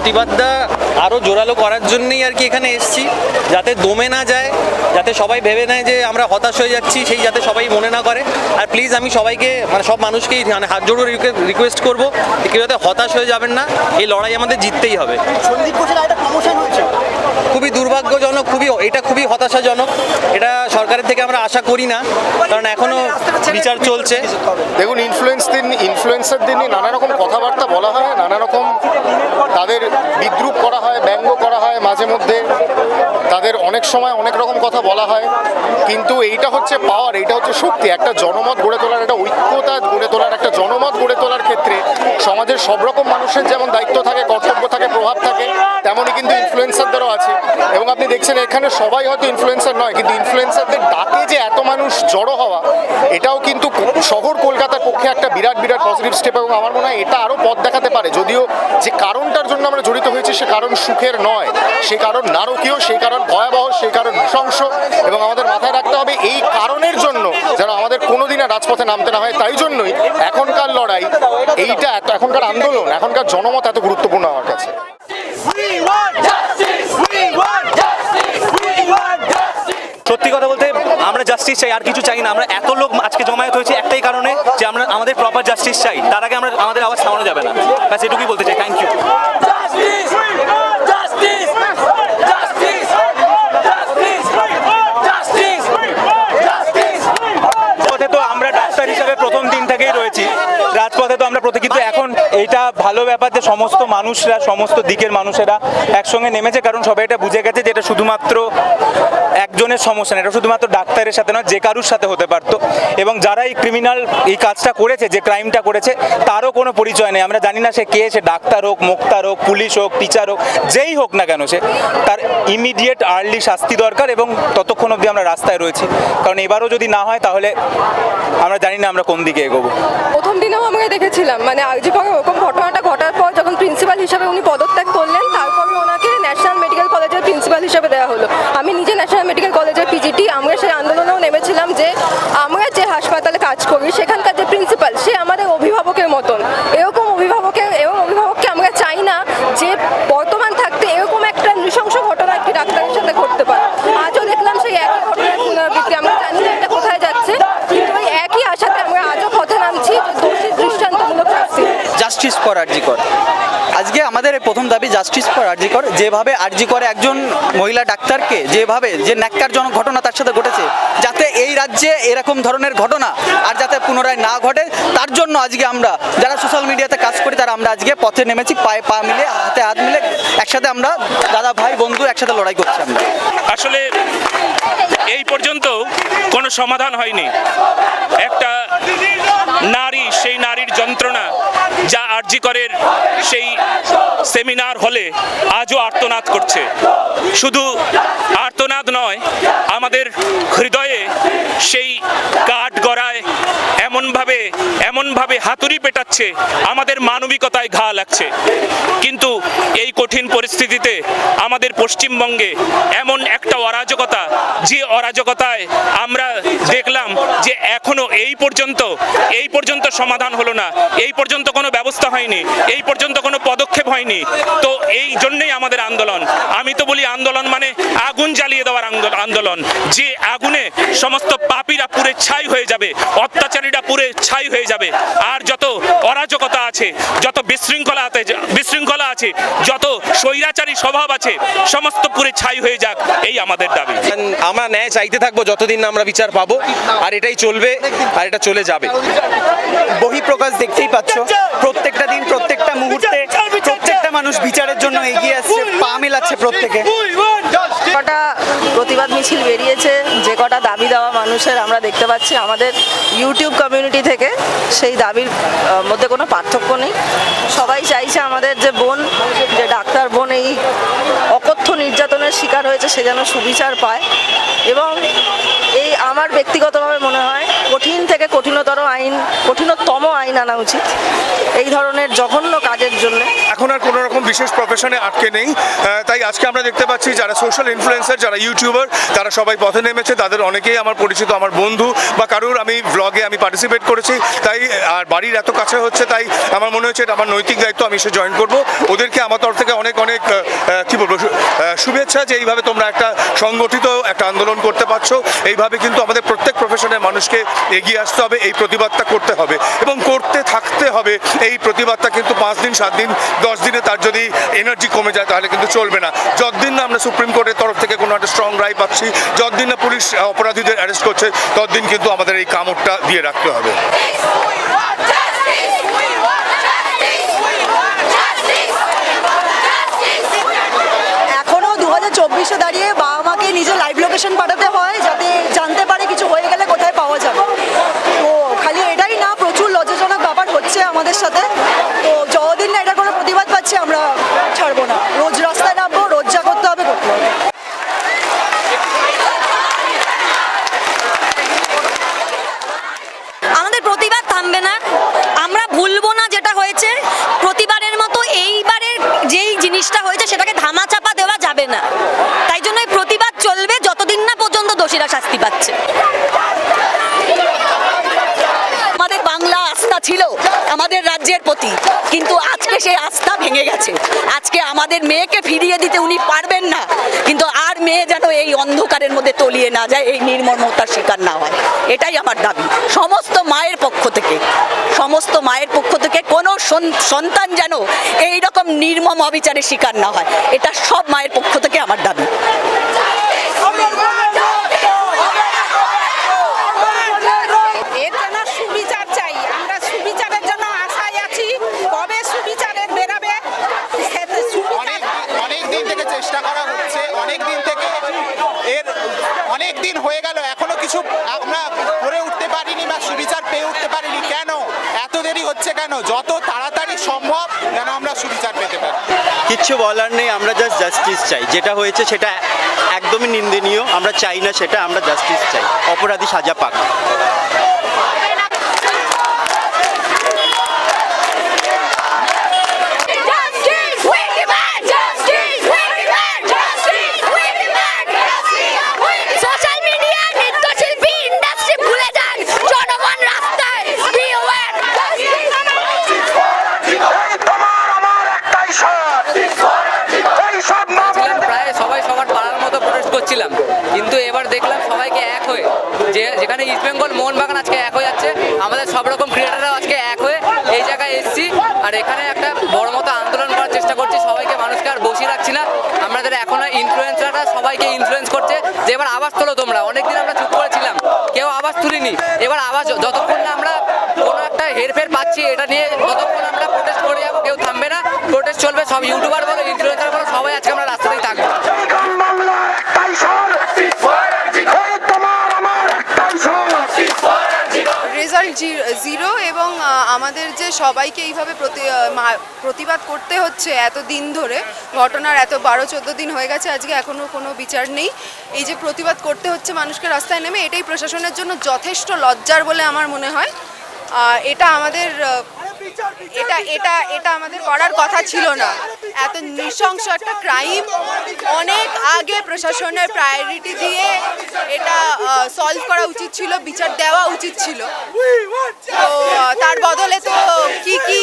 প্রতিবাদটা আরও জোরালো করার জন্যই আর কি এখানে এসেছি। যাতে দমে না যায় যাতে সবাই ভেবে নেয় যে আমরা হতাশ হয়ে যাচ্ছি সেই যাতে সবাই মনে না করে। আর প্লিজ আমি সবাইকে মানে সব মানুষকেই মানে হাত জোড়ো রিকোয়েস্ট করব যে কেউ যাতে হতাশ হয়ে যাবেন না এই লড়াই আমাদের জিততেই হবে। সন্দীপ ঘোষের একটা প্রমোশন হয়েছে। খুবই দুর্ভাগ্যজনক খুবই এটা খুবই হতাশাজনক। এটা সরকারের থেকে আমরা আশা করি না কারণ এখনও বিচার চলছে। দেখুন ইনফ্লুয়েন্স দিন ইনফ্লুয়েন্সার দিনে নানা রকম কথাবার্তা বলা হয় নানা রকম তাদের বিদ্রুপ করা হয়, ব্যঙ্গ করা হয় মাঝে মধ্যে। তাদের অনেক সময় অনেক রকম কথা বলা হয়। কিন্তু এইটা হচ্ছে পাওয়ার এইটা হচ্ছে শক্তি। একটা জনমত গড়ে তোলার, একটা ঐক্যতা গড়ে তোলার, একটা জনমত গড়ে তোলার ক্ষেত্রে সমাজের সব রকম মানুষের যেমন দায়িত্ব থাকে, কর্তব্য থাকে, প্রভাব থাকে, তেমনই কিন্তু ইনফ্লুয়েন্সারদেরও আছে। এবং আপনি দেখছেন এখানে সবাই হয়তো ইনফ্লুয়েন্সার নয়, কিন্তু ইনফ্লুয়েন্সারদের ডাকে যে এত মানুষ জড়ো হওয়া এটাও কিন্তু শহর কলকাতার পক্ষে একটা বিরাট বিরাট পজিটিভ স্টেপ এবং আমার মনে হয় এটা আরও পথ দেখাতে পারে। যদিও যে কারণটার জন্য আমরা জড়িত হয়েছি সে কারণ সুখের নয়, সে কারণ নারকীয় সেই কারণ ভয়াবহ সেই কারণ নৃশংস এবং আমাদের মাথায় রাখতে হবে এই কারণের জন্য যেন আমাদের কোনোদিন আর রাজপথে নামতে না হয়। তাই জন্যই এখনকার লড়াই এইটা এত, এখনকার আন্দোলন, এখনকার জনমত এত গুরুত্বপূর্ণ আমার কাছে সত্যি কথা বলতে আমরা জাস্টিস চাই, আর কিছু চাই না। আমরা এত লোক আজকে জমায়েত হয়েছে একটাই কারণে যে আমরা আমাদের প্রপার জাস্টিস চাই। তার আগে আমরা আমাদের আওয়াজ থামানো যাবে না। ব্যাস, এটুকুই বলতে চাই। থ্যাংক ইউ রাজপথে তো আমরা ডাক্তার হিসাবে প্রথম দিন থেকেই রয়েছি রাজপথে তো আমরা প্রতি কিন্তু এখন এইটা ভালো ব্যাপার যে সমস্ত মানুষরা, সমস্ত দিকের মানুষেরা একসঙ্গে নেমেছে, কারণ সবাই এটা বুঝে গেছে যে এটা শুধুমাত্র একজনের সমস্যা না, এটা শুধুমাত্র ডাক্তারের সাথে নয়, যে কারুর সাথে হতে পারতো। এবং যারা এই ক্রিমিনাল এই কাজটা করেছে, যে ক্রাইমটা করেছে, তারও কোনো পরিচয় নেই। আমরা জানি না সে কে, সে ডাক্তার হোক, মোক্তার হোক, পুলিশ হোক টিচার হোক, যেই হোক না কেন সে, তার ইমিডিয়েট আর্লি শাস্তি দরকার এবং ততক্ষণ অবধি আমরা রাস্তায় রয়েছি। কারণ এবারও যদি না হয়, তাহলে আমরা জানি না আমরা কোন দিকে এগোবো। প্রথম দিনেও আমরা দেখেছিলাম মানে আরজি ওরকম ঘটনাটা ঘটার পর যখন প্রিন্সিপাল হিসাবে উনি পদত্যাগ করলেন, তারপরে ওনাকে ন্যাশনাল মেডিকেল কলেজের প্রিন্সিপাল হিসাবে দেওয়া হলো। আমি নিজে ন্যাশনাল মেডিকেল কলেজের পিজিটি আমরা সেই আন্দোলনেও নেমেছিলাম যে আমরা যে হাসপাতালে কাজ করি, সেখানকার যে প্রিন্সিপাল সে আমাদের অভিভাবকের মতন। এরকম অভিভাবকের এবং অভিভাবককে আমরা চাই না যে বর্তমান থাকতে এরকম একটা নৃশংস ঘটনা একটি ডাক্তারের সাথে ঘটতে পারে আজও দেখলাম সেই একই ঘটনার পুনরাবৃত্তি আমরা জানি না এটা কোথায় যাচ্ছে কিন্তু ওই একই আশাতে আমরা আজও পথে নামছি যে দোষী দৃষ্টান্তমূলক শাস্তি জাস্টিস ফর আরজিকর আজকে আমাদের এই প্রথম দাবি জাস্টিস ফর আরজিকর যেভাবে আরজি করে একজন মহিলা ডাক্তারকে, যেভাবে যে ন্যাক্কারজনক ঘটনা তার সাথে ঘটেছে, যাতে এই রাজ্যে এরকম ধরনের ঘটনা আর যাতে পুনরায় না ঘটে, তার জন্য আজকে আমরা, যারা সোশ্যাল মিডিয়াতে কাজ করি, তারা আমরা আজকে পথে নেমেছি, পায়ে পা মিলে হাতে হাত মিলে একসাথে আমরা দাদা ভাই বন্ধু একসাথে লড়াই করছি আমরা। আসলে এই পর্যন্ত কোনো সমাধান হয়নি। একটা নারী, সেই নারীর যন্ত্রণা যা আরজিকরের সেই সেমিনার হলে আজও আর্তনাদ করছে। শুধু আর্তনাদ নয়, আমাদের হৃদয়ে সেই কাঠ গড়ায় এমনভাবে এমনভাবে হাতুড়ি পেটাচ্ছে, আমাদের মানবিকতায় ঘা লাগছে। কিন্তু এই কঠিন পরিস্থিতিতে আমাদের পশ্চিমবঙ্গে এমন একটা অরাজকতা যে অরাজকতায় আমরা দেখলাম যে এখনও এই পর্যন্ত এই পর্যন্ত সমাধান হলো না। এই পর্যন্ত কোনো ব্যবস্থা হয়নি, এই পর্যন্ত কোনো পদক্ষেপ হয়নি। তো এই জন্যই আমাদের আন্দোলন। আমি তো বলি আন্দোলন মানে আগুন জ্বালিয়ে দেওয়ার আন্দোলন- যে আগুনে সমস্ত পাপীরা পুরে ছাই হয়ে যাবে, অত্যাচারীরা পুরে ছাই হয়ে যাবে। আর যত অরাজকতা আছে, যত বিশৃঙ্খলা আছে বিশৃঙ্খলা আছে, যত স্বৈরাচারী স্বভাব আছে, সমস্ত পুরে ছাই হয়ে যাক, এই আমাদের দাবি। আমরা ন্যায় চাইতে থাকব যতদিন না আমরা বিচার পাবো আর এটাই চলবে আর এটা চলে যাবে বহিঃপ্রকাশ দেখতেই পাচ্ছ প্রত্যেকটা দিন প্রত্যেকটা মুহূর্তে প্রত্যেকটা মানুষ বিচারের জন্য এগিয়ে আসছে পা মেলাচ্ছে প্রত্যেকে কটা প্রতিবাদ মিছিল বেরিয়েছে, যে কটা দাবি দেওয়া মানুষের আমরা দেখতে পাচ্ছি আমাদের ইউটিউব কমিউনিটি থেকে, সেই দাবির মধ্যে কোনো পার্থক্য নেই। সবাই চাইছে আমাদের যে বোন, যে ডাক্তার বোন এই অকথ্য নির্যাতনের শিকার হয়েছে, সে যেন সুবিচার পায়। এবং এই আমার ব্যক্তিগতভাবে মনে হয়, কঠিন থেকে কঠিনতর আইন, কঠিনতম আইন আনা উচিত। এই ধরনের জঘন্য কাজের জন্য এখন আর কোনো রকম বিশেষ প্রফেশনে আটকে নেই। তাই আজকে আমরা দেখতে পাচ্ছি যারা সোশ্যাল ইনফ্লুয়েন্সার যারা ইউটিউবার তারা সবাই পথে নেমেছে। তাদের অনেকেই আমার পরিচিত, আমার বন্ধু বা কারুর আমি ব্লগে আমি পার্টিসিপেট করেছি। তাই, আর বাড়ির এত কাছে হচ্ছে, তাই আমার মনে হচ্ছে এটা আমার নৈতিক দায়িত্ব, আমি সে জয়েন করব। ওদেরকে আমার তরফ থেকে অনেক অনেক কি বলব শুভেচ্ছা যে এইভাবে তোমরা একটা সংগঠিত একটা আন্দোলন করতে পারছ। এইভাবে কিন্তু আমাদের প্রত্যেক প্রফেশনের মানুষকে এগিয়ে আসতে হবে, এই প্রতিবাদটা করতে হবে। এবং করতে থাকতে হবে, এই প্রতিবাদটা কিন্তু পাঁচ দিন, সাত দিন দশ দিনে তার যদি এনার্জি কমে যায় তাহলে কিন্তু চলবে না। যতদিন না আমরা সুপ্রিম কোর্টের তরফ থেকে কোনো একটা স্ট্রং রায় পাচ্ছি, যতদিন না পুলিশ অপরাধীদের অ্যারেস্ট করছে, ততদিন কিন্তু আমাদের এই কামড়টা দিয়ে রাখতে হবে। চব্বিশে দাঁড়িয়ে বাবা মাকে নিজের লাইভ লোকেশন পাঠাতে হয় যাতে জানতে পারে কিছু হয়ে গেলে কোথায় পাওয়া যাবে তো খালি এটাই না প্রচুর লজ্জাজনক ব্যাপার হচ্ছে আমাদের সাথে তো যতদিন না এটা কোনো প্রতিবাদ পাচ্ছে আমরা ছাড়বো না রোজ রাস্তায় নামবো রোজ যা করতে হবে করতে হবে আমাদের প্রতিবাদ থামবে না আমরা ভুলবো না যেটা হয়েছে প্রতিবারের মতো এইবারের যেই জিনিসটা হয়েছে চাপা দেওয়া যাবে না। তাই জন্য প্রতিবাদ চলবে যতদিন না পর্যন্ত দোষীরা শাস্তি পাচ্ছে। আমাদের বাংলা আস্থা ছিল আমাদের রাজ্যের প্রতি, কিন্তু আজকে সেই আস্থা ভেঙে গেছে। আজকে আমাদের মেয়েকে ফিরিয়ে দিতে উনি পারবেন না, কিন্তু মেয়ে যেন এই অন্ধকারের মধ্যে তলিয়ে না যায়, এই নির্মমতার শিকার না হয়। এটাই আমার দাবি। সমস্ত মায়ের পক্ষ থেকে, সমস্ত মায়ের পক্ষ থেকে কোনো সন- সন্তান যেন এই রকম নির্মম অবিচারের শিকার না হয়, এটা সব মায়ের পক্ষ থেকে আমার দাবি এর জন্য সুবিচার চাই আমরা সুবিচারের জন্য আশায় আছি কবে সুবিচারের বেরাবে অনেক অনেক দিন থেকে চেষ্টা করা হচ্ছে অনেক দিন থেকে এর অনেক দিন হয়ে গেল এখনও কিছু আমরা করে উঠতে পারিনি বা সুবিচার পেয়ে উঠতে পারিনি কেন এত কেন? যত তাড়াতাড়ি সম্ভব যেন আমরা সুবিচার পেতে পারি। কিচ্ছু বলার নেই, আমরা জাস্ট জাস্টিস চাই। যেটা হয়েছে সেটা একদমই নিন্দনীয়, আমরা চাই না সেটা, আমরা জাস্টিস চাই। অপরাধী সাজা পাক সোশ্যাল মিডিয়া নৃত্যশিল্পী ইন্ডাস্ট্রি ভুলে যান জনগণ রাস্তায় প্রায় সবাই সবার পাড়ার মতো প্রোটেস্ট করছিলাম কিন্তু এবার দেখলাম সবাইকে এক হয়ে যে যেখানে ইস্ট বেঙ্গল মোহনবাগান আজকে এক হয়ে যাচ্ছে আমাদের সব রকম ক্রিকেটাররাও আজকে এক হয়ে এই জায়গায় এসেছি আর এখানে একটা বড় মতো আন্দোলন করার চেষ্টা করছি সবাইকে মানুষকে আর বসিয়ে রাখছি না আমাদের এখনও ইনফ্লুয়েন্সাররা সবাইকে ইনফ্লুয়েন্স করছে। যে এবার আওয়াজ তোলো তোমরা। অনেকদিন আমরা চুপ করেছিলাম। কেউ আওয়াজ তুলিনি। এবার আওয়াজ যতক্ষণ না আমরা কোনো একটা হেরফের পাচ্ছি, এটা নিয়ে যতক্ষণ আমরা প্রোটেস্ট করে যাব। কেউ থামবে না। প্রোটেস্ট চলবে, সব ইউটিউবার বলো ইনফ্লুয়েন্সার বলো, সবাই আজকে আমরা জিরো এবং আমাদের যে সবাইকে এইভাবে প্রতিবাদ করতে হচ্ছে এত দিন ধরে, ঘটনার এত বারো চোদ্দ দিন হয়ে গেছে, আজকে এখনও কোনো বিচার নেই। এই যে প্রতিবাদ করতে হচ্ছে মানুষকে রাস্তায় নেমে, এটাই প্রশাসনের জন্য যথেষ্ট লজ্জার বলে আমার মনে হয়। এটা আমাদের এটা এটা এটা আমাদের করার কথা ছিল না। এত নৃশংস একটা ক্রাইম অনেক আগে প্রশাসনের প্রায়োরিটি দিয়ে সলভ করা উচিত ছিল, বিচার দেওয়া উচিত ছিল। তো, তার বদলে তো কি কি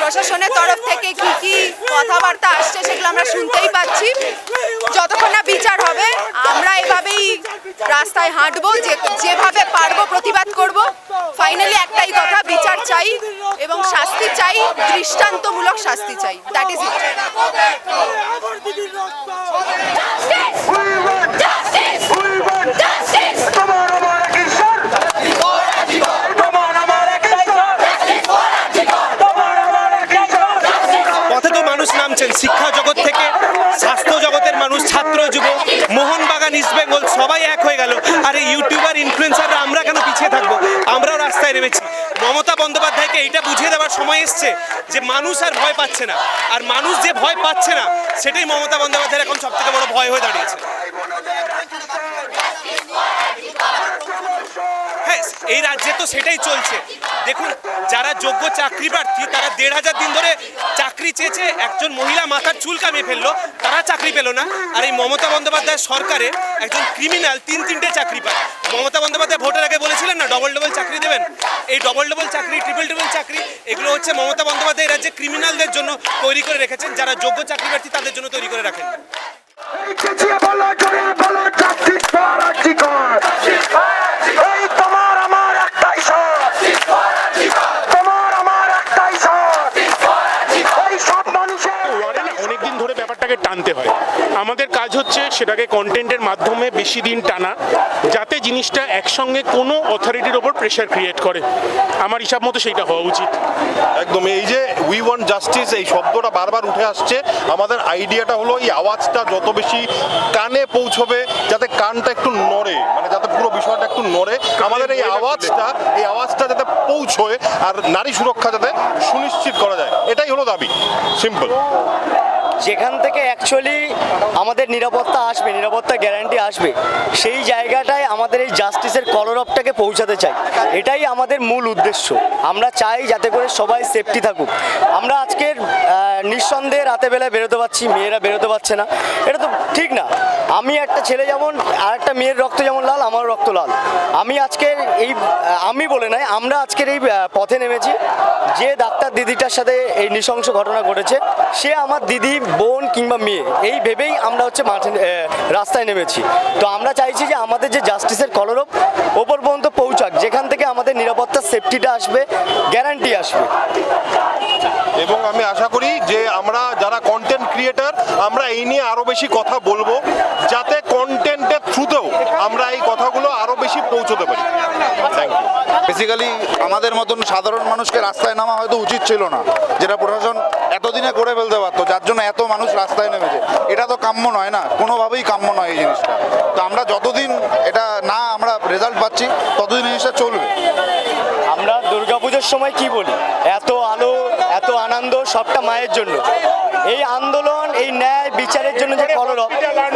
প্রশাসনের তরফ থেকে কি কি কথাবার্তা আসছে সেগুলো আমরা শুনতেই পাচ্ছি। যতক্ষণ না বিচার হবে, আমরা এভাবেই রাস্তায় হাঁটবো, যে, যেভাবে পারব প্রতিবাদ করব। ফাইনালি একটাই কথা, বিচার চাই এবং শাস্তি চাই, দৃষ্টান্তমূলক শাস্তি চাই। দ্যাট ইজ ইট পথে তো মানুষ নামছেন শিক্ষা জগৎ থেকে স্বাস্থ্য জগতের মানুষ ছাত্র যুব মোহনবাগান ইস্ট বেঙ্গল সবাই এক হয়ে গেল আর এই ইউটিউবার ইনফ্লুয়েন্সাররা আমরা কেন পিছিয়ে থাকব আমরাও রাস্তায় নেমেছি মমতা বন্দ্যোপাধ্যায়কে এইটা বুঝিয়ে দেওয়ার সময় এসছে যে মানুষ আর ভয় পাচ্ছে না। আর মানুষ যে ভয় পাচ্ছে না, সেটাই মমতা বন্দ্যোপাধ্যায়ের এখন সব থেকে বড় ভয় হয়ে দাঁড়িয়েছে। হ্যাঁ এই রাজ্যে তো সেটাই চলছে। দেখুন, যারা যোগ্য চাকরি প্রার্থী, তারা দেড় হাজার দিন ধরে চাকরি চেয়েছে, একজন মহিলা মাথার চুল কামিয়ে ফেলল, তারা চাকরি পেল না। আর এই মমতা বন্দ্যোপাধ্যায় সরকারে একজন ক্রিমিনাল তিন তিনটে চাকরি পায়। মমতা বন্দ্যোপাধ্যায় ভোটের আগে বলেছিলেন না ডবল ডবল চাকরি দেবেন? এই ডবল ডবল চাকরি ট্রিপল ট্রিপল চাকরি, এগুলো হচ্ছে মমতা বন্দ্যোপাধ্যায় রাজ্যে ক্রিমিনালদের জন্য তৈরি করে রেখেছেন, যারা যোগ্য চাকরি প্রার্থী তাদের জন্য তৈরি করে রাখেন অনেকদিন ধরে ব্যাপারটাকে টানতে হয় আমাদের কাজ হচ্ছে সেটাকে কন্টেন্টের মাধ্যমে বেশি দিন টানা যাতে জিনিসটা একসঙ্গে কোনো অথরিটির ওপর প্রেশার ক্রিয়েট করে। আমার হিসাব মতো সেইটা হওয়া উচিত। একদম এই যে উই ওয়ান্ট জাস্টিস এই শব্দটা বারবার উঠে আসছে। আমাদের আইডিয়াটা হলো এই আওয়াজটা যত বেশি কানে পৌঁছবে যাতে কানটা একটু নড়ে মানে যাতে পুরো বিষয়টা একটু নড়ে। আমাদের এই আওয়াজটা এই আওয়াজটা যাতে পৌঁছয় আর নারী সুরক্ষা যাতে সুনিশ্চিত করা যায় এটাই হলো দাবি। সিম্পল যেখান থেকে অ্যাকচুয়ালি আমাদের নিরাপত্তা আসবে, নিরাপত্তা গ্যারান্টি আসবে, সেই জায়গাটায় আমাদের এই জাস্টিসের কলরবটাকে পৌঁছাতে চাই। এটাই আমাদের মূল উদ্দেশ্য। আমরা চাই যাতে করে সবাই সেফটি থাকুক। আমরা আজকের নিঃসন্দেহে রাতে বেলায় বেরোতে পারছি, মেয়েরা বেরোতে পারছে না। এটা তো ঠিক না। আমি একটা ছেলে যেমন, আর একটা মেয়ের রক্ত যেমন লাল আমার রক্ত লাল। আমি আজকের এই আমি বলে নাই, আমরা আজকের এই পথে নেমেছি। যে ডাক্তার দিদিটার সাথে এই নৃশংস ঘটনা ঘটেছে, সে আমার দিদি বোন কিংবা মেয়ে এই ভেবেই আমরা হচ্ছে মাঠে রাস্তায় নেমেছি। তো আমরা চাইছি যে আমাদের যে জাস্টিসের কলরব ওপর পর্যন্ত পৌঁছাক যেখান থেকে আমাদের নিরাপত্তার সেফটিটা আসবে গ্যারান্টি আসবে। এবং আমি আশা করি যে আমরা যারা কন্টেন্ট ক্রিয়েটার আমরা এই নিয়ে আরও বেশি কথা বলব যাতে কন্টেন্টের থ্রুতেও আমরা এই কথাগুলো আরও বেশি পৌঁছতে পারি। থ্যাংক ইউ বেসিক্যালি আমাদের মতন সাধারণ মানুষকে রাস্তায় নামা হয়তো উচিত ছিল না যেটা প্রশাসন এতদিনে করে ফেলতে পারতো যার জন্য এত মানুষ রাস্তায় নেমেছে। এটা তো কাম্য নয় না? কোনোভাবেই কাম্য নয় এই জিনিসটা। তো আমরা যতদিন এটা না আমরা রেজাল্ট পাচ্ছি, ততদিন জিনিসটা চলবে। দুর্গাপুজোর সময় কি বলি? এত আলো, এত আনন্দ, সবটা মায়ের জন্য। এই আন্দোলন, এই ন্যায় বিচারের জন্য যে কলরব,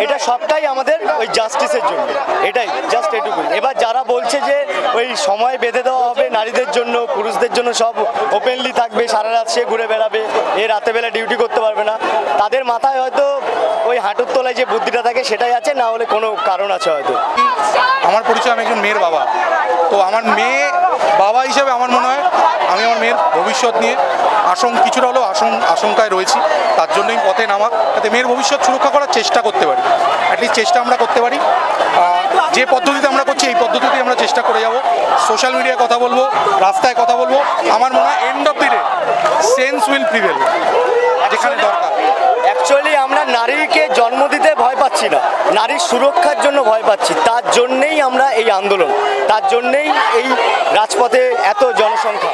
এটা সবটাই আমাদের ওই জাস্টিসের জন্য। এটাই জাস্ট এটুকু এবার যারা বলছে যে ওই সময় বেঁধে দেওয়া হবে, নারীদের জন্য, পুরুষদের জন্য সব ওপেনলি থাকবে, সারা রাত সে ঘুরে বেড়াবে, এ রাতে বেলা ডিউটি করতে পারবে না, তাদের মাথায় হয়তো হাঁটুর তলায় যে বুদ্ধিটা থাকে সেটাই আছে, না হলে কোনো কারণ আছে হয়তো? আমার পরিচয় আমি একজন মেয়ের বাবা। তো আমার মেয়ে বাবা হিসেবে আমার মনে হয় আমি আমার মেয়ের ভবিষ্যৎ নিয়ে আশঙ্ক কিছুটা হলেও আশঙ্ক আশঙ্কায় রয়েছি। তার জন্যই পথে নামা যাতে মেয়ের ভবিষ্যৎ সুরক্ষা করার চেষ্টা করতে পারি। অ্যাটলিস্ট চেষ্টা আমরা করতে পারি। যে পদ্ধতিতে আমরা করছি, এই পদ্ধতিতেই আমরা চেষ্টা করে যাব। সোশ্যাল মিডিয়ায় কথা বলব, রাস্তায় কথা বলব। আমার মনে হয় end of the day sense will prevail যেখানে দরকার। অ্যাকচুয়ালি আমরা নারীকে জন্ম দিতে ভয় পাচ্ছি না। নারীর সুরক্ষার জন্য ভয় পাচ্ছি। তার জন্যেই আমরা এই আন্দোলন। তার জন্যেই এই রাজপথে এত জনসংখ্যা।